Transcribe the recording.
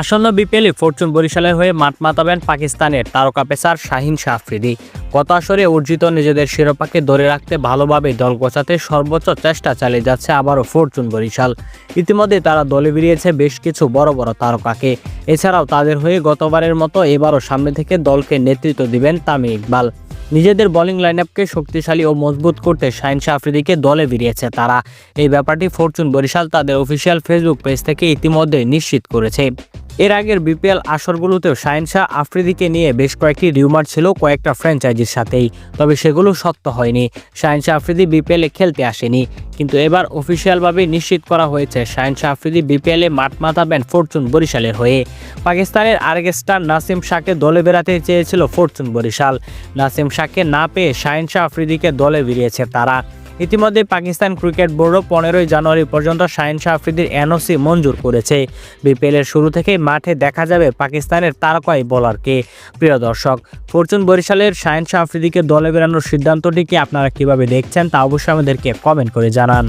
আসন্ন বিপিএলে ফরচুন বরিশালের হয়ে মাঠ মাতাবেন পাকিস্তানের তারকা পেসার শাহিন শাহ আফ্রিদি। গত আসরে অর্জিত নিজেদের শিরোপাকে ধরে রাখতে ভালোভাবে দল গোছাতে সর্বোচ্চ চেষ্টা চালিয়ে যাচ্ছে আবারও ফরচুন বরিশাল। ইতিমধ্যে তারা দলে বেরিয়েছে বেশ কিছু বড় বড় তারকাকে। এছাড়াও তাদের হয়ে গতবারের মতো এবারও সামনে থেকে দলকে নেতৃত্ব দিবেন তামিম ইকবাল। নিজেদের বোলিং লাইন আপকে শক্তিশালী ও মজবুত করতে শাহিন শাহ আফ্রিদিকে দলে বেরিয়েছে তারা। এই ব্যাপারটি ফরচুন বরিশাল তাদের অফিসিয়াল ফেসবুক পেজ থেকে ইতিমধ্যে নিশ্চিত করেছে। এর আগের বিপিএল আসরগুলোতেও শাহিন শাহ আফ্রিদিকে নিয়ে বেশ কয়েকটি রিউমার ছিল কয়েকটা ফ্র্যাঞ্চাইজির সাথেই, তবে সেগুলো সত্য হয়নি। শাহিন শাহ আফ্রিদি বিপিএলে খেলতে আসেনি। কিন্তু এবার অফিসিয়ালভাবে নিশ্চিত করা হয়েছে, শাহিন শাহ আফ্রিদি বিপিএলে মাঠ মাতাবেন ফরচুন বরিশালের হয়ে। পাকিস্তানের আরেক স্টার নাসিম শাহকে দলে বেরাতে চেয়েছিল ফরচুন বরিশাল। নাসিম শাহকে না পেয়ে শাহিন শাহ আফ্রিদিকে দলে বেরিয়েছে তারা। ইতিমধ্যে পাকিস্তান ক্রিকেট বোর্ডও পনেরোই জানুয়ারি পর্যন্ত শাহিন শাহ আফ্রিদির এনওসি মঞ্জুর করেছে। বিপিএলের শুরু থেকেই মাঠে দেখা যাবে পাকিস্তানের তারকাই বোলারকে। প্রিয় দর্শক, ফরচুন বরিশালের শাহিন শাহ আফ্রিদিকে দলে বেরানোর সিদ্ধান্তটিকে আপনারা কীভাবে দেখছেন তা অবশ্যই আমাদেরকে কমেন্ট করে জানান।